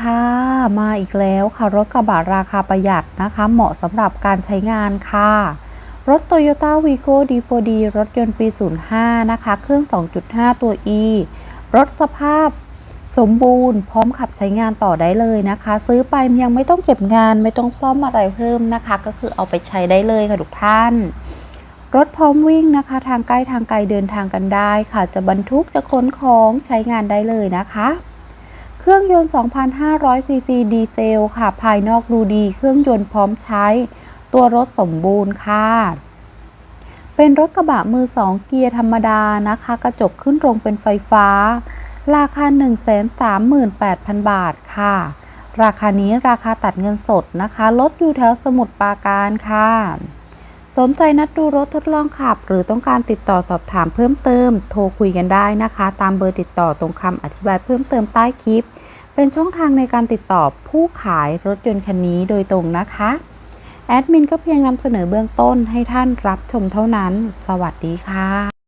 ค่ะมาอีกแล้วค่ะ รถกระบะราคาประหยัดนะคะ เหมาะสำหรับการใช้งานค่ะ รถ Toyota Vigo D4D รถยนต์ปี 05 นะคะ เครื่อง 2.5 ตัว E รถสภาพสมบูรณ์พร้อมขับใช้งานต่อได้เลยนะคะ ซื้อไปยังไม่ต้องเก็บงานไม่ต้องซ่อมอะไรเพิ่มนะคะ ก็คือเอาไปใช้ได้เลยค่ะทุกท่าน รถพร้อมวิ่งนะคะ ทางใกล้ทางไกลเดินทางกันได้ค่ะ จะบรรทุกจะขนของใช้งานได้เลยนะคะ เครื่องยนต์ 2,500 ซีซีดีเซลค่ะ ภายนอกดูดี เครื่องยนต์พร้อมใช้ ตัวรถสมบูรณ์ค่ะ เป็นรถกระบะมือ2เกียร์ธรรมดานะคะ กระจกขึ้นตรงเป็นไฟฟ้า ราคา 138,000 บาทค่ะ ราคานี้ราคาตัดเงินสดนะคะ รถอยู่แถวสมุทรปราการค่ะ สนใจนัดดูรถทดลองขับ หรือต้องการติดต่อสอบถามเพิ่มเติม โทรคุยกันได้นะคะ ตามเบอร์ติดต่อตรงคำอธิบายเพิ่มเติมใต้คลิป เป็นช่องทางในการติดต่อผู้ขายรถยนต์คันนี้โดยตรงนะคะ แอดมินก็เพียงนำเสนอเบื้องต้นให้ท่านรับชมเท่านั้น สวัสดีค่ะ